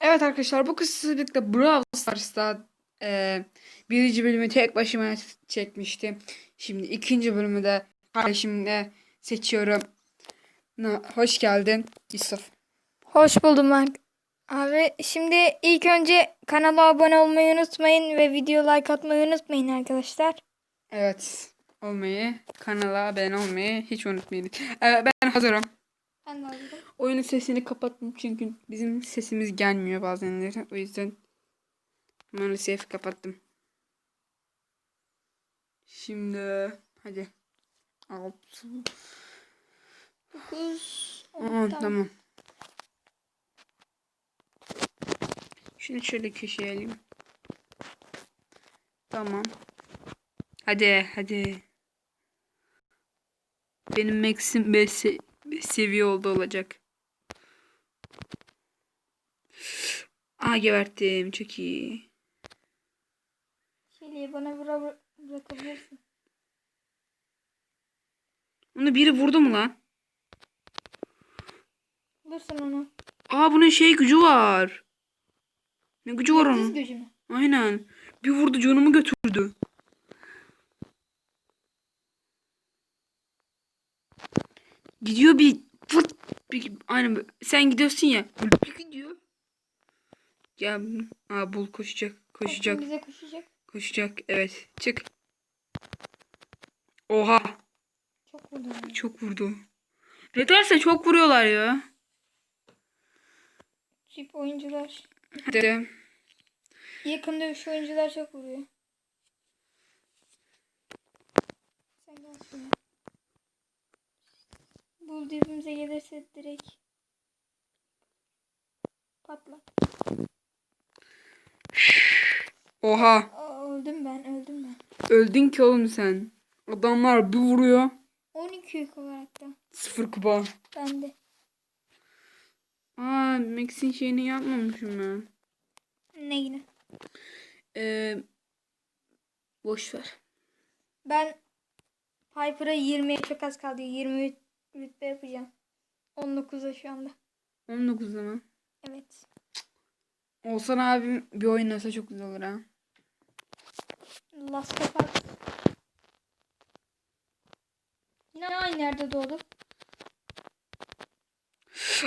Evet arkadaşlar bu kısımda Brawl Stars'ta e, birinci bölümü tek başıma çekmiştim. Şimdi ikinci bölümü de kardeşimle seçiyorum. Na, hoş geldin Yusuf. Hoş buldum ben. Abi şimdi ilk önce kanala abone olmayı unutmayın ve video like atmayı unutmayın arkadaşlar. Evet olmayı, kanala abone olmayı hiç unutmayın. E, ben hazırım. Ben de aldım. Oyunun sesini kapattım çünkü bizim sesimiz gelmiyor bazenleri. O yüzden maalesef kapattım. Şimdi hadi. Altı. 9 Aa, tamam. Şunu şöyle köşeye alayım. Tamam. Hadi hadi. Benim max'im 5 seviye oldu olacak. Aa geberttim. Çok iyi. Şeyliği bana bıra bırakabilirsin. Onu biri vurdu mu lan? Dur sen onu. Aa bunun şey gücü var. Ne gücü var Yıldız onun? gücü mü? Aynen. Bir vurdu canımı götürdü. Gidiyor bir fırt bir, aynen böyle. sen gidiyorsun ya bir gidiyor. Ya aa bul koşacak koşacak Korkun bize koşacak. koşacak evet çık. Oha Çok vurdu. beni. çok vurdu. Nedense çok vuruyorlar ya. Tip oyuncular. Hadi. Yakın dövüş oyuncular çok vuruyor. Sen gel şuna. Bu dibimize gelirse direkt patla. Oha öldüm ben öldüm ben. öldün ki oğlum sen. Adamlar bir vuruyor. 12 yük olarak da. Sıfır kupa. Ben de. Aa Max'in şeyini yapmamışım ben. Ne yine? Ee, boş ver. Ben Piper'a 20'ye çok az kaldı. 20 rütbe yapacağım. 19'a şu anda. 19'da mı? Evet. Olsan abim bir oynasa çok güzel olur ha. Last of Us. Yine aynı yerde doğdu.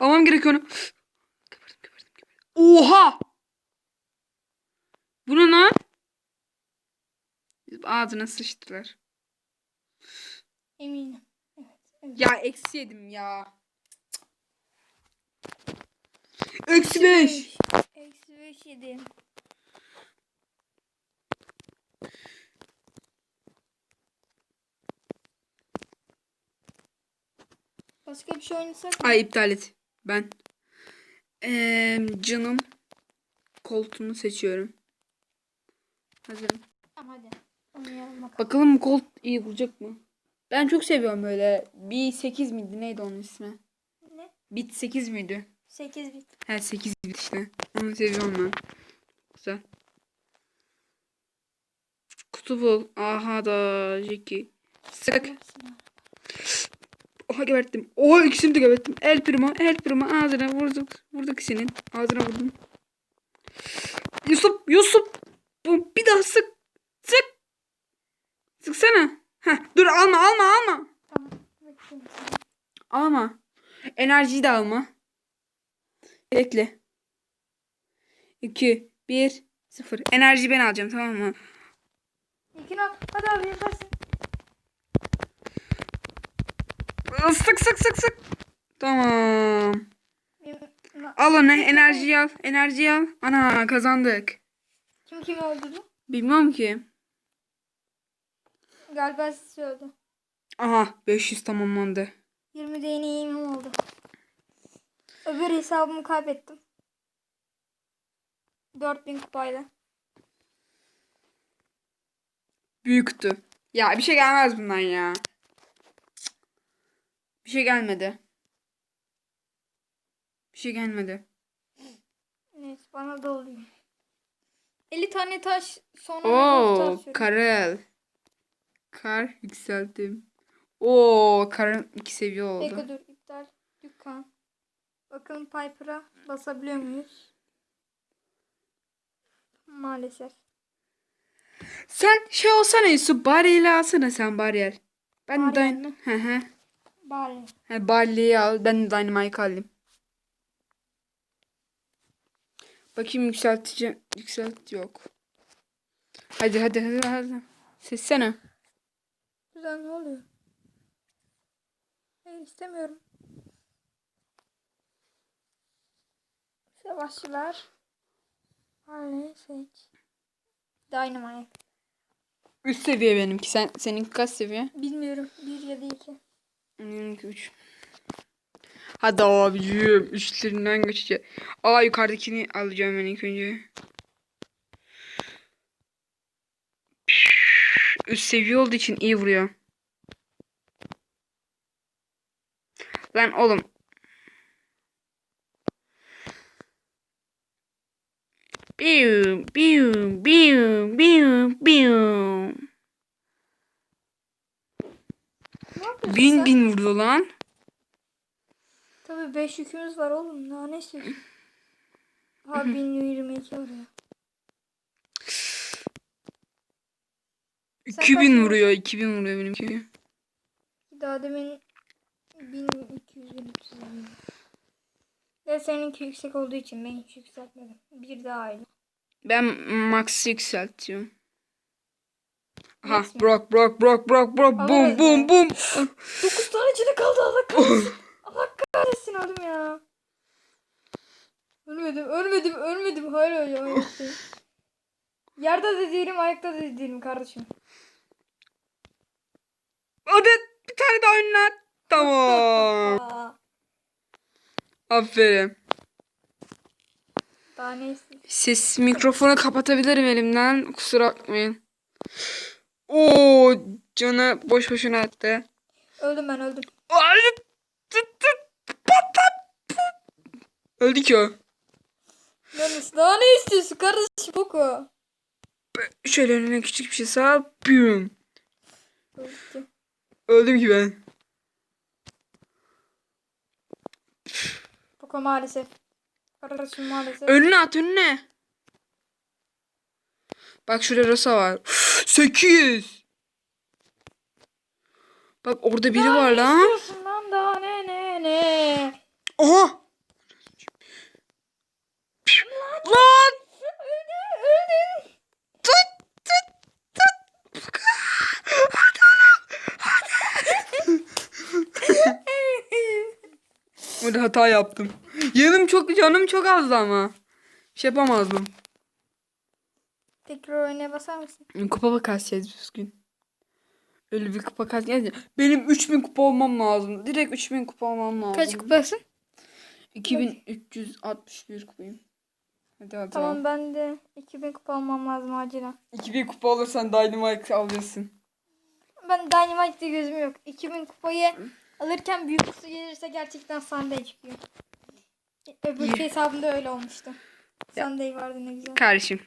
Almam gerek onu. Geberdim, geberdim, geberdim. Oha! Bu ne lan? Ağzına sıçtılar. Eminim. Ya eksi yedim ya. Eksi 5. Eksi 5 yedim. Başka bir şey oynasak mı? Ay iptal et. Ben. Ee, canım. Koltuğunu seçiyorum. Hazırım. Tamam hadi. Oynayalım bakalım. Bakalım bu Colt iyi vuracak mı? Ben çok seviyorum böyle. Bir 8 miydi? Neydi onun ismi? Ne? Bit 8 miydi? 8 bit. He 8 bit işte. Onu seviyorum ben. Güzel. Kutu bul. Aha da Jackie. Sık. Oha geberttim. Oha ikisini de geberttim. El primo. El primo. Ağzına vurduk. Vurduk ikisinin. Ağzına vurdum. Yusuf. Yusuf. Bir daha sık. Sık. Sıksana. Alma alma alma. Tamam. Alma. Enerjiyi de alma. Bekle. 2, 1, 0. Enerjiyi ben alacağım tamam mı? İlkin al. Hadi abi yaparsın. Sık sık sık sık. Tamam. Al onu enerjiyi al. Enerjiyi al. Ana kazandık. Kim kimi öldürdü? Bilmem ki. Galiba siz söyledi. Aha 500 tamamlandı. 20 deneyimim oldu. Öbür hesabımı kaybettim. 4000 kupayla. Büyüktü. Ya bir şey gelmez bundan ya. Bir şey gelmedi. Bir şey gelmedi. Evet bana da oluyor. 50 tane taş sonra Oo. Karel. Kar yükselttim. Oo, karın iki seviye oldu. Eko dur iptal. Dükkan. Bakalım Piper'a basabiliyor muyuz? Maalesef. Sen şey olsana Yusuf bariyeli alsana sen bariyer. Ben Bariyer mi? Hı hı. Bari. He, Barley'i al. Ben Dynamite alayım. Bakayım yükseltici yükselt yok. Hadi hadi hadi hadi. Sessene. Güzel ne oluyor? Hayır istemiyorum. Savaşçılar. Harley seç. Dynamite. Üst seviye benimki. Sen senin kaç seviye? Bilmiyorum. Bir ya da iki. Benimki 3. Hadi abicim. Üstlerinden geçeceğiz. Aa yukarıdakini alacağım ben ilk önce. Üst seviye olduğu için iyi vuruyor. Lan oğlum. Biu, biu, biu, biu, biu. Bin sen? bin vurdu lan. Tabii 5 yükümüz var oğlum. Daha ne istiyorsun? Ha 1022 oraya. Sen 2000 kaç vuruyor, 2000 vuruyor benimki. Daha demin 1200 1300 Ve seninki yüksek olduğu için ben hiç yükseltmedim. Bir daha iyi. Ben max yükseltiyorum. Aha? Brock, Brock, Brock, Brock, Brock, Alırız boom, boom, be. boom. 9 tane içinde kaldı Allah kahretsin. Allah kahretsin öldüm ya. Ölmedim, ölmedim, ölmedim. Hayır öyle hayattayım. Yerde de değilim, ayakta da değilim kardeşim. Hadi bir tane daha at. Tamam. Aferin. daha ne istiyorsun? Ses mikrofonu kapatabilirim elimden. Kusura bakmayın. Oo, canı boş boşuna attı. Öldüm ben öldüm. Öldü ki o. Yalnız daha ne istiyorsun kardeşim Poco? Şöyle önüne küçük bir şey sağ. Büm. Öldü. Öldüm ki ben. Poco maalesef. Kardeşim maalesef. Önüne at önüne. Bak şurada Rosa var. 8. Bak orada biri var ne lan. lan daha ne ne ne? Oha. Lan. Öldün öldün. Tut tut tut. Hadi oğlum. Hadi. Orada hata yaptım. Yanım çok canım çok azdı ama. Bir şey yapamazdım. Tekrar oynaya basar mısın? Kupa bakacağız düzgün. Öyle bir kupa kasacağız. Benim 3000 kupa olmam lazım. Direkt 3000 kupa olmam lazım. Kaç kupasın? 2361 kupayım. Hadi hadi. Tamam ben de 2000 kupa almam lazım acilen. 2000 kupa alırsan Dynamite alacaksın. Ben Dynamite'de gözüm yok. 2000 kupayı alırken büyük kutu gelirse gerçekten Sunday çıkıyor. Öbür hesabımda öyle olmuştu. Sunday vardı ne güzel. Kardeşim.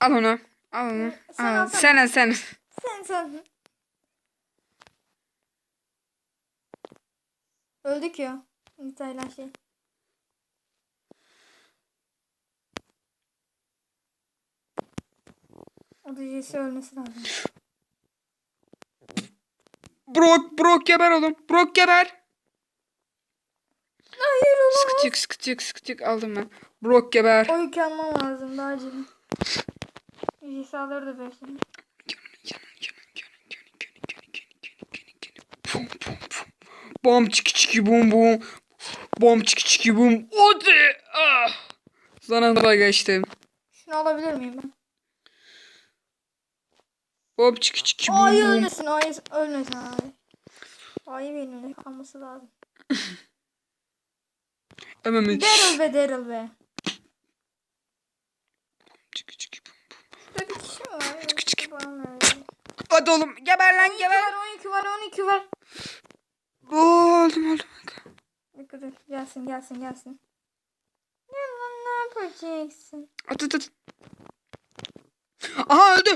Al onu. Al onu. Sen Al. alsana. Sen al sen. Sen sen. Öldük ya. Nitayla şey. O DJ'si ölmesi lazım. Brock, Brock geber oğlum. Brock geber. Hayır oğlum. Yok, sıkıntı yok. Aldım ben. Brock geber. O yükü almam lazım daha acil. DJ'si alır da böyle. Bom çiki çiki bum bum. Bom çiki çiki bum. Hadi. Ah. Sana da geçtim. Şunu alabilir miyim ben? Bom çiki çiki bum Ay ölmesin, ay ölmesin ay. Ay benimle kalması lazım. Hemen bir- Daryl be Daryl be. Bir kişi mi var? Çık, çık. Hadi oğlum geber lan 12 geber. var, 12 var, 12 var. Oo, öldüm. Dur dur gelsin gelsin gelsin. Ne lan ne yapacaksın? At at at. Aha öldü.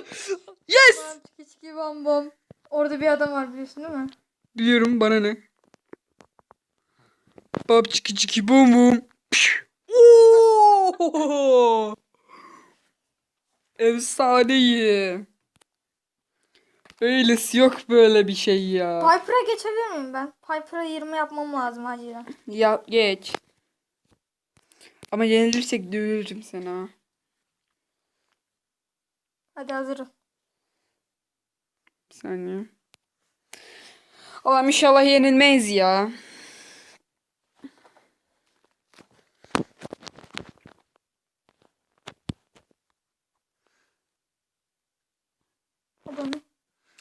Yes. Çiki bam bam. Orada bir adam var biliyorsun değil mi? Biliyorum bana ne. Bab çiki çiki bum bum. Oo! Efsaneyi. Öylesi yok böyle bir şey ya. Piper'a geçebilir miyim ben? Piper'a 20 yapmam lazım acilen. Ya geç. Ama yenilirsek dövürüm seni ha. Hadi hazırım. Bir saniye. Allah'ım inşallah yenilmeyiz ya.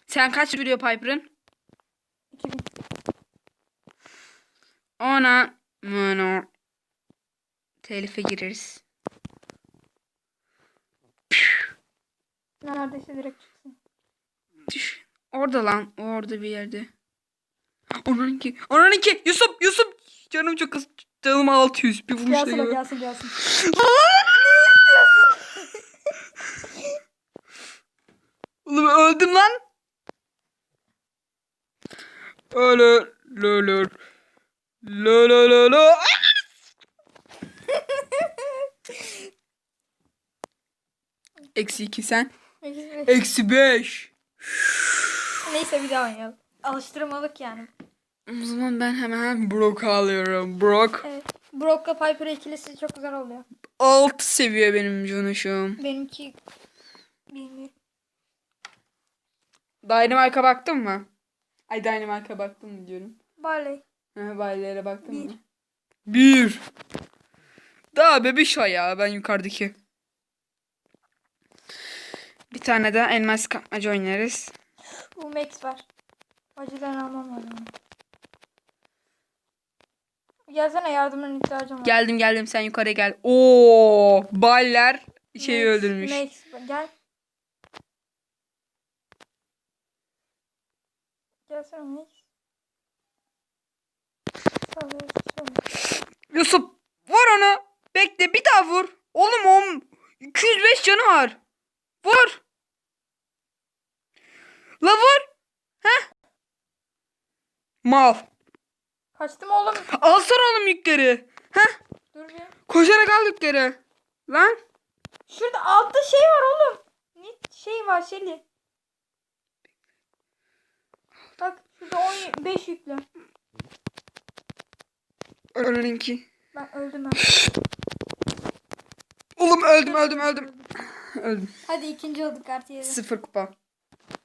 Sen kaç biliyor Piper'ın? 2000. Ona bunu telife gireriz. Neredeyse direkt çıksın. Düş. Orada lan. Orada bir yerde. Onunki. Onunki. Yusuf. Yusuf. Canım çok az. Canım 600. Bir vuruşla Gelsin o gelsin gelsin. Oğlum öldüm lan. Öyle. Lölür. Lö lö lö lö. Eksi 2 sen. Eksi 5. Neyse bir daha oynayalım. Alıştırmalık yani. O zaman ben hemen Brock alıyorum. Brock. Evet. Brock'la Piper ikilisi çok güzel oluyor. 6 seviye benim canışım. Benimki bilmiyorum. Dynamite'a baktın mı? Ay Dynamite'a baktın mı diyorum. Barley. Ha, Baylere baktın Bir. mı? Bir. Daha bebiş ya ben yukarıdaki. Bir tane de elmas kapmaca oynarız. Bu Max var. Acilen almam lazım. Gelsene yardımına ihtiyacım var. Geldim geldim sen yukarı gel. Oo, baller şeyi Max, öldürmüş. Max gel. Gelsene Max. Yusuf vur onu. Bekle bir daha vur. Oğlum o 205 canı var. Vur. La vur. Heh. Mal. Kaçtım oğlum. Alsana oğlum yükleri. Heh. Dur bir. Koşarak al yükleri. Lan. Şurada altta şey var oğlum. Ne şey var Şeli. Bak şurada 15 yüklü. Önünki. Ben öldüm ben. Oğlum öldüm öldüm öldüm. öldüm. Hadi ikinci olduk artı 7. Sıfır kupa.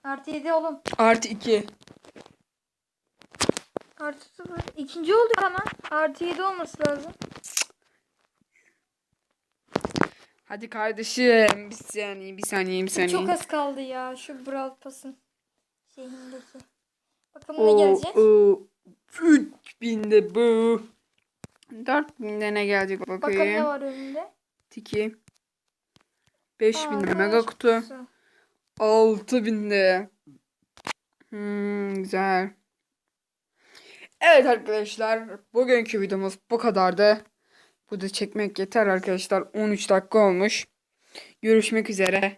Artı 7 oğlum. Artı iki. Artı 0. İkinci olduk ama. Artı 7 olması lazım. Hadi kardeşim. Bir saniye bir saniye bir saniye. Çok az kaldı ya şu Brawl Pass'ın şeyindeki. Bakalım ne Oo, gelecek. oo. 3000 de bu. 4000 de ne gelecek Bakalım ne bakayım. var önünde. Tiki. 5000 de Aa, mega kutu. kutusu. 6000 de. Hmm, güzel. Evet arkadaşlar. Bugünkü videomuz bu kadardı. Bu da çekmek yeter arkadaşlar. 13 dakika olmuş. Görüşmek üzere.